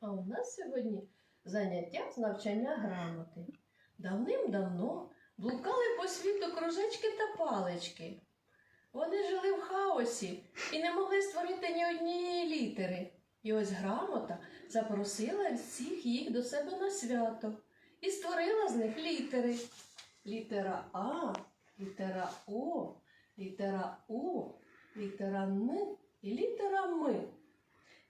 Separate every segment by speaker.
Speaker 1: А у нас сьогодні заняття з навчання грамоти. Давним-давно блукали по світу кружечки та палички. Вони жили в хаосі і не могли створити ні однієї літери. І ось грамота запросила всіх їх до себе на свято і створила з них літери. Літера А, літера О, літера У, літера Н і літера М.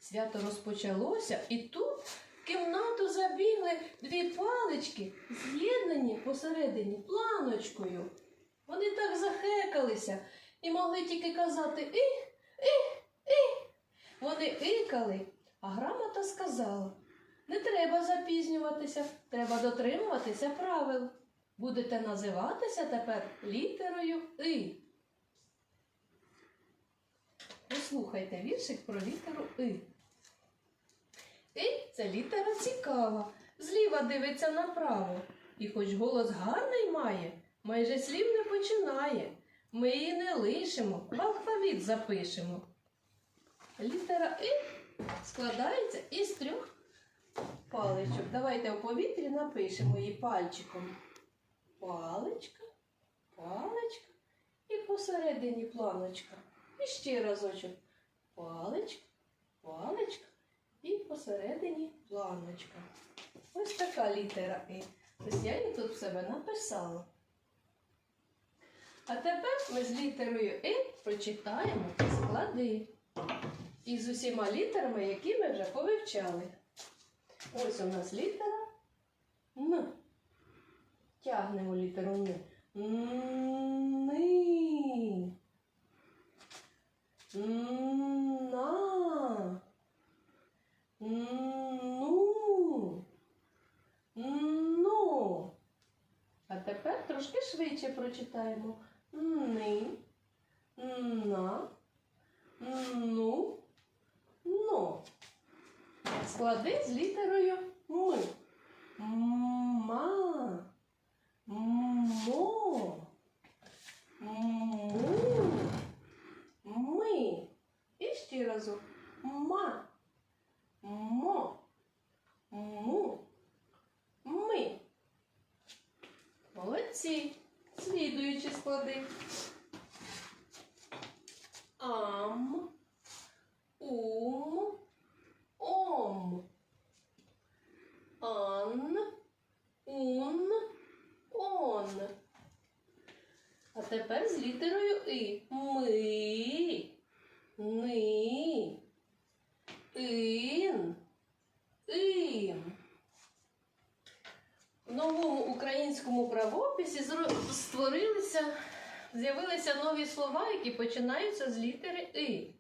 Speaker 1: Свято розпочалося, і тут в кімнату забігли дві палички, з'єднані посередині планочкою. Вони так захекалися і могли тільки казати «и, и, и». Вони икали, а грамота сказала: не треба запізнюватися, треба дотримуватися правил. Будете називатися тепер літерою И. Послухайте віршик про літеру И. И це літера цікава. Зліва дивиться направо. І хоч голос гарний має, майже слів не починає. Ми її не лишимо, алфавіт запишемо. Літера И складається із трьох паличок. Давайте у повітрі напишемо її пальчиком. Паличка, паличка і посередині планочка. І ще разочок. Паличка, паличка і посередині планочка. Ось така літера І. Ось я її тут в себе написала. А тепер ми з літерою І прочитаємо склади. І з усіма літерами, які ми вже повивчали. Ось у нас літера Н. Тягнемо літеру Н. Ни. На. Ну. Ну. А тепер трошки швидше прочитаємо. Ни. На. Ну. Ну. Склади з літерою М. Ма. Мо. Му. Ми. І ще разок. Ма. Мо. Му. Ми. Молодці. Слідуючі склади. Ам. Ум. Ом. Ан. Ун. Он. А тепер з літерою И. Ми. Ни. Ин. Ім. В новому українському правописі створилися, з'явилися нові слова, які починаються з літери И.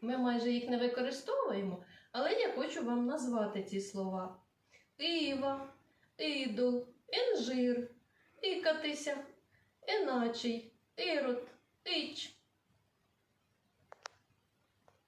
Speaker 1: Ми майже їх не використовуємо, але я хочу вам назвати ці слова: Ива, ідол, інжир, ікатися, іначий, ірод, іч,